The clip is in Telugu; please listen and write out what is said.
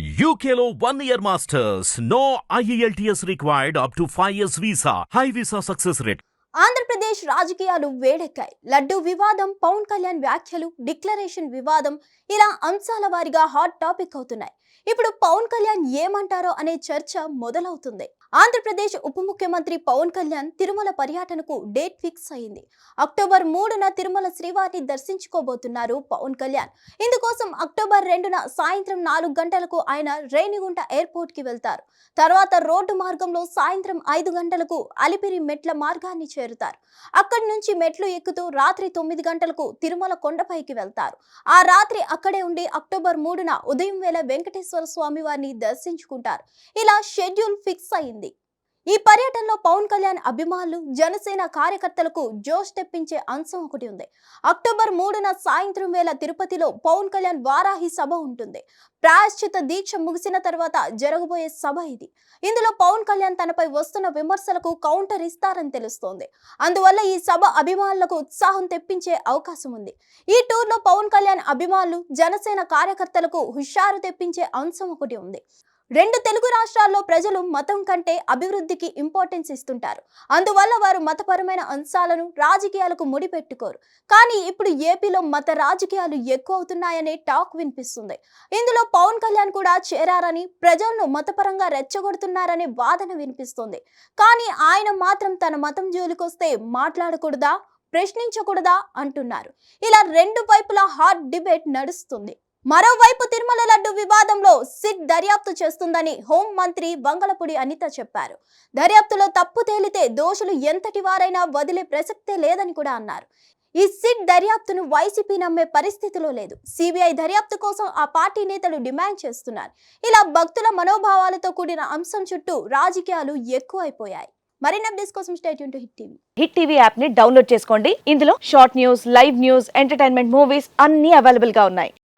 యూకేలో one year masters no IELTS required up to five years visa high visa success rate Andhra Pradesh రాజకీయాలు వేడెక్కాయి. లడ్డు వివాదం పవన్ కళ్యాణ్ వ్యాఖ్యలు డిక్లరేషన్ వివాదం ఇలా అంశాల వారీగా హాట్ టాపిక్ అవుతున్నాయి. ఇప్పుడు పవన్ కళ్యాణ్ ఏమంటారో అనే చర్చ మొదలవుతుంది. ఆంధ్రప్రదేశ్ ఉప ముఖ్యమంత్రి పవన్ కళ్యాణ్ తిరుమల పర్యటనకు డేట్ ఫిక్స్ అయింది. అక్టోబర్ మూడున తిరుమల శ్రీవారిని దర్శించుకోబోతున్నారు పవన్ కళ్యాణ్. ఇందుకోసం అక్టోబర్ రెండున సాయంత్రం నాలుగు గంటలకు ఆయన రేణిగుంట ఎయిర్పోర్ట్కి వెళ్తారు. తర్వాత రోడ్డు మార్గంలో సాయంత్రం ఐదు గంటలకు అలిపిరి మెట్ల మార్గాన్ని చేరుతారు. అక్కడి నుంచి మెట్లు ఎక్కుతూ రాత్రి తొమ్మిది గంటలకు తిరుమల కొండపైకి వెళ్తారు. ఆ రాత్రి అక్కడే ఉండి అక్టోబర్ మూడున ఉదయం వేళ వెంకటేశ్వర స్వామి వారిని దర్శించుకుంటారు. ఇలా షెడ్యూల్ ఫిక్స్ అయింది. ఈ పర్యటనలో పవన్ కళ్యాణ్ అభిమానులు జనసేన కార్యకర్తలకు జోష్ తెప్పించే అంశం ఒకటి ఉంది. అక్టోబర్ మూడున సాయంత్రం వేళ తిరుపతిలో పవన్ కళ్యాణ్ వారాహి సభ ఉంటుంది. ప్రాయశ్చిత దీక్ష ముగిసిన తర్వాత జరగబోయే సభ ఇది. ఇందులో పవన్ కళ్యాణ్ తనపై వస్తున్న విమర్శలకు కౌంటర్ ఇస్తారని తెలుస్తోంది. అందువల్ల ఈ సభ అభిమానులకు ఉత్సాహం తెప్పించే అవకాశం ఉంది. ఈ టూర్లో పవన్ కళ్యాణ్ అభిమానులు జనసేన కార్యకర్తలకు హుషారు తెప్పించే అంశం ఒకటి ఉంది. రెండు తెలుగు రాష్ట్రాల్లో ప్రజలు మతం కంటే అభివృద్ధికి ఇంపార్టెన్స్ ఇస్తుంటారు. అందువల్ల వారు మతపరమైన అంశాలను రాజకీయాలకు ముడిపెట్టుకోరు. కానీ ఇప్పుడు ఏపీలో మత రాజకీయాలు ఎక్కువ అవుతున్నాయనే టాక్ వినిపిస్తుంది. ఇందులో పవన్ కళ్యాణ్ కూడా చేరారని ప్రజలను మతపరంగా రెచ్చగొడుతున్నారనే వాదన వినిపిస్తుంది. కానీ ఆయన మాత్రం తన మతం జోలికొస్తే మాట్లాడకూడదా ప్రశ్నించకూడదా అంటున్నారు. ఇలా రెండు వైపులా హాట్ డిబేట్ నడుస్తుంది. మరోవైపు తిరుమల లడ్డు వివాదంలో సిట్ దర్యాప్తు చేస్తుందని హోం మంత్రి వంగలపూడి అనిత చెప్పారు. దర్యాప్తులో తప్పు తేలితే దోషులు ఎంతటి వారైనా వదిలే ప్రసక్తే లేదని కూడా అన్నారు. ఈ సిట్ దర్యాప్తును వైసీపీ నమ్మే పరిస్థితిలో లేదు. సిబిఐ దర్యాప్తు కోసం ఆ పార్టీ నేతలు డిమాండ్ చేస్తున్నారు. ఇలా భక్తుల మనోభావాలతో కూడిన అంశం చుట్టూ రాజకీయాలు ఎక్కువైపోయాయి. మరిన్ని అప్డేట్స్ కోసం state to Hit TV. Hit TV యాప్ని డౌన్లోడ్ చేసుకోండి. ఇందులో short news live news entertainment movies అన్ని అవైలబుల్గా ఉన్నాయి.